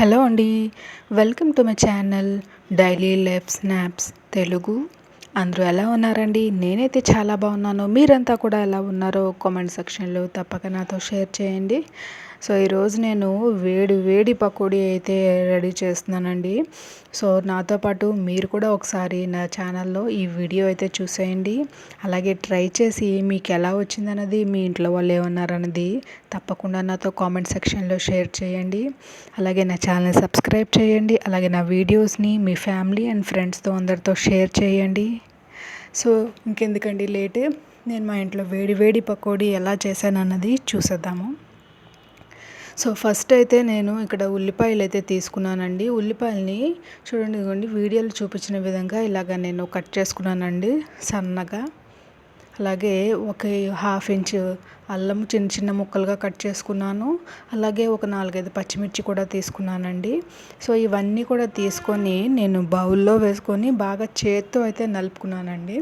Hello అండి. Welcome to my channel Daily Life Snaps Telugu. అందరూ ఎలా ఉన్నారండి? నేనైతే చాలా బాగున్నాను. మీరంతా కూడా ఎలా ఉన్నారో కామెంట్ సెక్షన్లో తప్పక నాతో షేర్ చేయండి. సో ఈరోజు నేను వేడి వేడి పకోడీ అయితే రెడీ చేస్తున్నానండి. సో నాతో పాటు మీరు కూడా ఒకసారి నా ఛానల్లో ఈ వీడియో అయితే చూసేయండి. అలాగే ట్రై చేసి మీకు ఎలా వచ్చిందన్నది మీ ఇంట్లో వాళ్ళు ఏమన్నారన్నది తప్పకుండా నాతో కామెంట్ సెక్షన్లో షేర్ చేయండి. అలాగే నా ఛానల్ సబ్స్క్రైబ్ చేయండి. అలాగే నా వీడియోస్ని మీ ఫ్యామిలీ అండ్ ఫ్రెండ్స్తో అందరితో షేర్ చేయండి. సో ఇంకెందుకండి లేట్ నేను మా ఇంట్లో వేడి వేడి పకోడీ ఎలా చేశాను అన్నది చూసేద్దాము. సో ఫస్ట్ అయితే నేను ఇక్కడ ఉల్లిపాయలు అయితే తీసుకున్నానండి. ఉల్లిపాయలని చూడండి ఇదిగోండి వీడియోలో చూపించిన విధంగా ఇలాగ నేను కట్ చేసుకున్నానండి సన్నగా. అలాగే ఒక హాఫ్ ఇంచ్ అల్లం చిన్న చిన్న ముక్కలుగా కట్ చేసుకున్నాను. అలాగే ఒక నాలుగైదు పచ్చిమిర్చి కూడా తీసుకున్నానండి. సో ఇవన్నీ కూడా తీసుకొని నేను బౌల్లో వేసుకొని బాగా చేత్తో అయితే నలుపుకున్నానండి.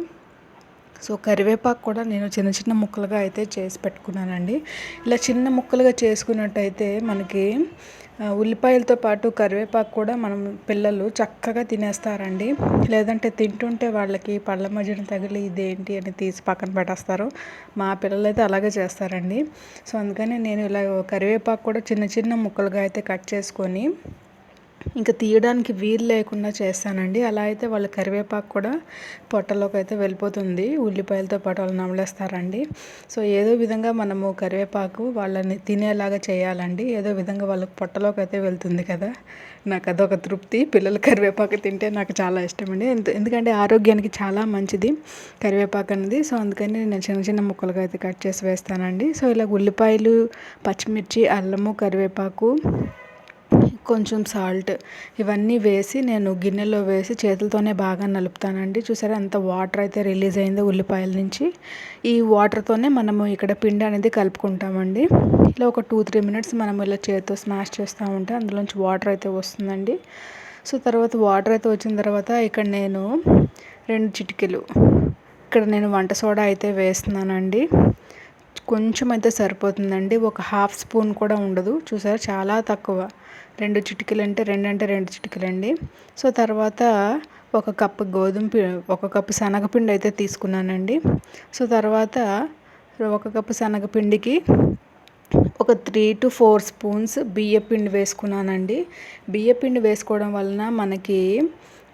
సో కరివేపాకు కూడా నేను చిన్న చిన్న ముక్కలుగా అయితే చేసి పెట్టుకున్నానండి. ఇలా చిన్న ముక్కలుగా చేసుకున్నట్టయితే మనకి ఉల్లిపాయలతో పాటు కరివేపాకు కూడా మనం పిల్లలు చక్కగా తినేస్తారండి. లేదంటే తింటుంటే వాళ్ళకి పళ్ళ మధ్యన తగిలి ఇదేంటి అని తీసి పక్కన పెట్టేస్తారు. మా పిల్లలు అయితే అలాగే చేస్తారండి. సో అందుకని నేను ఇలా కరివేపాకు కూడా చిన్న చిన్న ముక్కలుగా అయితే కట్ చేసుకొని ఇంకా తీయడానికి వీలు లేకుండా చేస్తానండి. అలా అయితే వాళ్ళ కరివేపాకు కూడా పొట్టలోకి అయితే వెళ్ళిపోతుంది. ఉల్లిపాయలతో పాటు వాళ్ళు నమలేస్తారండి. సో ఏదో విధంగా మనము కరివేపాకు వాళ్ళని తినేలాగా చేయాలండి. ఏదో విధంగా వాళ్ళకి పొట్టలోకి అయితే వెళ్తుంది కదా. నాకు అదొక తృప్తి. పిల్లలు కరివేపాకు తింటే నాకు చాలా ఇష్టం అండి ఎందుకంటే ఆరోగ్యానికి చాలా మంచిది కరివేపాకు అనేది. సో అందుకని నేను చిన్న చిన్న ముక్కలుగా అయితే కట్ చేసి వేస్తానండి. సో ఇలా ఉల్లిపాయలు పచ్చిమిర్చి అల్లము కరివేపాకు కొంచెం సాల్ట్ ఇవన్నీ వేసి నేను గిన్నెలో వేసి చేతులతోనే బాగా నలుపుతానండి. చూసారా ఎంత వాటర్ అయితే రిలీజ్ అయిందో ఉల్లిపాయల నుంచి. ఈ వాటర్తోనే మనము ఇక్కడ పిండి అనేది కలుపుకుంటామండి. ఇలా ఒక టూ త్రీ మినిట్స్ మనం ఇలా చేతితో స్మాష్ చేస్తూ ఉంటే అందులోంచి వాటర్ అయితే వస్తుందండి. సో తర్వాత వాటర్ అయితే వచ్చిన తర్వాత ఇక్కడ నేను రెండు చిటికెలు ఇక్కడ నేను వంట సోడా అయితే వేస్తున్నానండి. కొంచెం అయితే సరిపోతుందండి. ఒక హాఫ్ స్పూన్ కూడా ఉండదు. చూసారా? చాలా తక్కువ. రెండు చిటికలు అంటే రెండు అంటే రెండు చిటికలు అండి సో తర్వాత ఒక కప్పు గోధుమ ఒక కప్పు శనగపిండి అయితే తీసుకున్నానండి. సో తర్వాత ఒక కప్పు శనగపిండికి ఒక త్రీ టు ఫోర్ స్పూన్స్ బియ్యపిండి వేసుకున్నానండి. బియ్యపిండి వేసుకోవడం వలన మనకి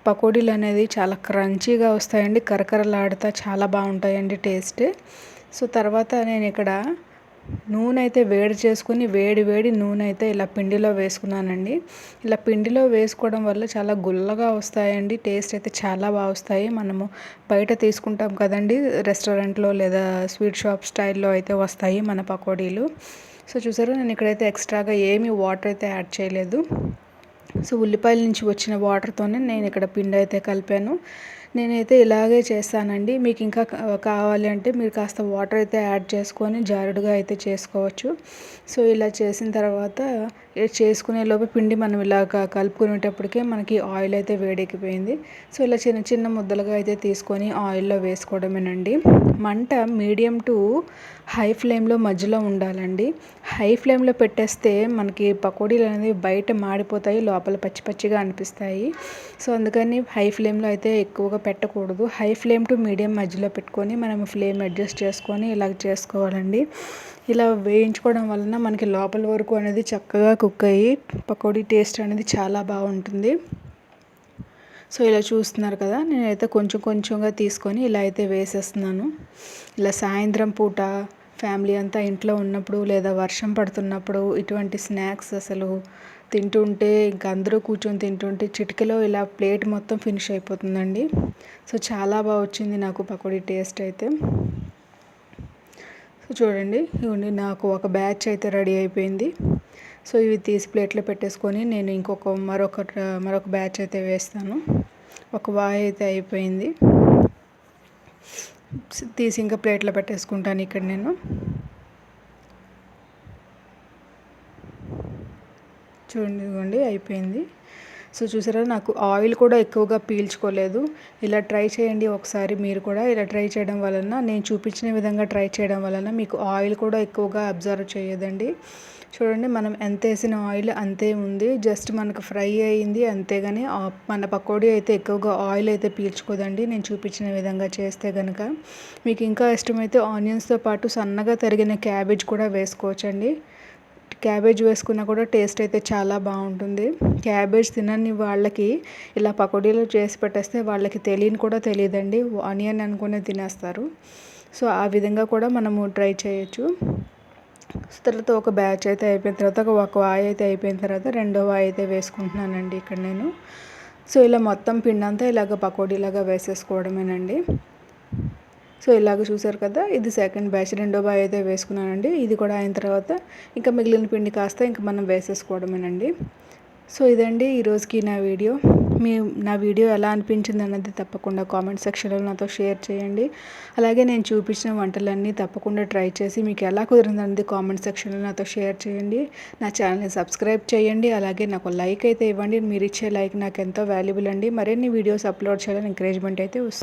పకోడీలు అనేది చాలా క్రంచీగా వస్తాయండి. కరకరలాడుతా చాలా బాగుంటాయండి టేస్ట్. సో తర్వాత నేను ఇక్కడ నూనె అయితే వేడి చేసుకుని వేడి వేడి నూనె అయితే ఇలా పిండిలో వేసుకున్నానండి. ఇలా పిండిలో వేసుకోవడం వల్ల చాలా గుల్లగా వస్తాయండి. టేస్ట్ అయితే చాలా బాగా వస్తాయి. మనము బయట తీసుకుంటాం కదండి రెస్టారెంట్లో లేదా స్వీట్ షాప్ స్టైల్లో అయితే వస్తాయి మన పకోడీలు. సో చూసారా నేను ఇక్కడైతే ఎక్స్ట్రాగా ఏమీ వాటర్ అయితే యాడ్ చేయలేదు. సో ఉల్లిపాయల నుంచి వచ్చిన వాటర్తోనే నేను ఇక్కడ పిండి అయితే కలిపాను. నేనైతే ఇలాగే చేస్తానండి. మీకు ఇంకా కావాలి అంటే మీరు కాస్త వాటర్ అయితే యాడ్ చేసుకొని జారుడుగా అయితే చేసుకోవచ్చు. సో ఇలా చేసిన తర్వాత చేసుకునే లోపు పిండి మనం ఇలాగ కలుపుకునేటప్పటికే మనకి ఆయిల్ అయితే వేడెక్కిపోయింది. సో ఇలా చిన్న చిన్న ముద్దలుగా అయితే తీసుకొని ఆయిల్లో వేసుకోవడమేనండి. మంట మీడియం టు హై ఫ్లేమ్లో మధ్యలో ఉండాలండి. హై ఫ్లేమ్లో పెట్టేస్తే మనకి పకోడీలు అనేది బయట మాడిపోతాయి లోపల పచ్చి పచ్చిగా అనిపిస్తాయి. సో అందుకని హై ఫ్లేమ్లో అయితే ఎక్కువగా పెట్టకూడదు. హై ఫ్లేమ్ టు మీడియం మధ్యలో పెట్టుకొని మనం ఫ్లేమ్ అడ్జస్ట్ చేసుకొని ఇలాగ చేసుకోవాలండి. ఇలా వేయించుకోవడం వలన మనకి లోపల వరకు అనేది చక్కగా కుక్ అయ్యి పకోడీ టేస్ట్ అనేది చాలా బాగుంటుంది. సో ఇలా చూస్తున్నారు కదా నేనైతే కొంచెం కొంచెంగా తీసుకొని ఇలా అయితే వేసేస్తున్నాను. ఇలా సాయంత్రం పూట ఫ్యామిలీ అంతా ఇంట్లో ఉన్నప్పుడు లేదా వర్షం పడుతున్నప్పుడు ఇటువంటి స్నాక్స్ అసలు తింటుంటే ఇంకా అందరూ కూర్చొని తింటుంటే చిటికలో ఇలా ప్లేట్ మొత్తం ఫినిష్ అయిపోతుందండి. సో చాలా బాగా వచ్చింది నాకు పకోడీ టేస్ట్ అయితే. సో చూడండి ఇవ్వండి నాకు ఒక బ్యాచ్ అయితే రెడీ అయిపోయింది. సో ఇవి తీసి ప్లేట్లో పెట్టేసుకొని నేను ఇంకొక మరొక మరొక బ్యాచ్ అయితే వేస్తాను. ఒక వాయి అయితే అయిపోయింది. తీసి ఇంకా ప్లేట్లో పెట్టేసుకుంటాను ఇక్కడ నేను. చూడండి ఇదిగోండి అయిపోయింది. సో చూసారా నాకు ఆయిల్ కూడా ఎక్కువగా పీల్చుకోలేదు. ఇలా ట్రై చేయండి ఒకసారి మీరు కూడా. ఇలా ట్రై చేయడం వలన నేను చూపించిన విధంగా ట్రై చేయడం వలన మీకు ఆయిల్ కూడా ఎక్కువగా అబ్జర్వ్ చేయదండి. చూడండి మనం ఎంత వేసిన ఆయిల్ అంతే ఉంది. జస్ట్ మనకు ఫ్రై అయ్యింది అంతేగాని మన పకోడీ అయితే ఎక్కువగా ఆయిల్ అయితే పీల్చుకోదండి. నేను చూపించిన విధంగా చేస్తే కనుక మీకు ఇంకా ఇష్టమైతే ఆనియన్స్తో పాటు సన్నగా తరిగిన క్యాబేజ్ కూడా వేసుకోవచ్చండి. క్యాబేజ్ వేసుకున్నా కూడా టేస్ట్ అయితే చాలా బాగుంటుంది. క్యాబేజ్ తినని వాళ్ళకి ఇలా పకోడీలు చేసి పెట్టేస్తే వాళ్ళకి తెలియని కూడా తెలియదండి. ఆనియన్ అనుకునే తినేస్తారు. సో ఆ విధంగా కూడా మనము ట్రై చేయొచ్చు. తర్వాత ఒక బ్యాచ్ అయితే అయిపోయిన తర్వాత ఒక వాయి అయితే అయిపోయిన తర్వాత రెండో వాయి అయితే వేసుకుంటున్నానండి ఇక్కడ నేను. సో ఇలా మొత్తం పిండి అంతా ఇలాగ పకోడీలాగా వేసేసుకోవడమేనండి. సో ఇలాగ చూసారు కదా ఇది సెకండ్ బ్యాచ్ రెండో బాయ్ అయితే వేసుకున్నానండి. ఇది కూడా అయిన తర్వాత ఇంకా మిగిలిన పిండి కాస్త ఇంకా మనం వేసేసుకోవడమేనండి. సో ఇదండి ఈరోజుకి నా వీడియో. మీ నా వీడియో ఎలా అనిపించింది అన్నది తప్పకుండా కామెంట్ సెక్షన్లో నాతో షేర్ చేయండి. అలాగే నేను చూపించిన వంటలన్నీ తప్పకుండా ట్రై చేసి మీకు ఎలా కుదిరింది అన్నది కామెంట్ సెక్షన్లో నాతో షేర్ చేయండి. నా ఛానల్ని సబ్స్క్రైబ్ చేయండి. అలాగే నాకు లైక్ అయితే ఇవ్వండి. మీరు ఇచ్చే లైక్ నాకు ఎంతో వాల్యుబుల్ అండి. మరిన్ని వీడియోస్ అప్లోడ్ చేయాలని ఎంకరేజ్మెంట్ అయితే వస్తుంది.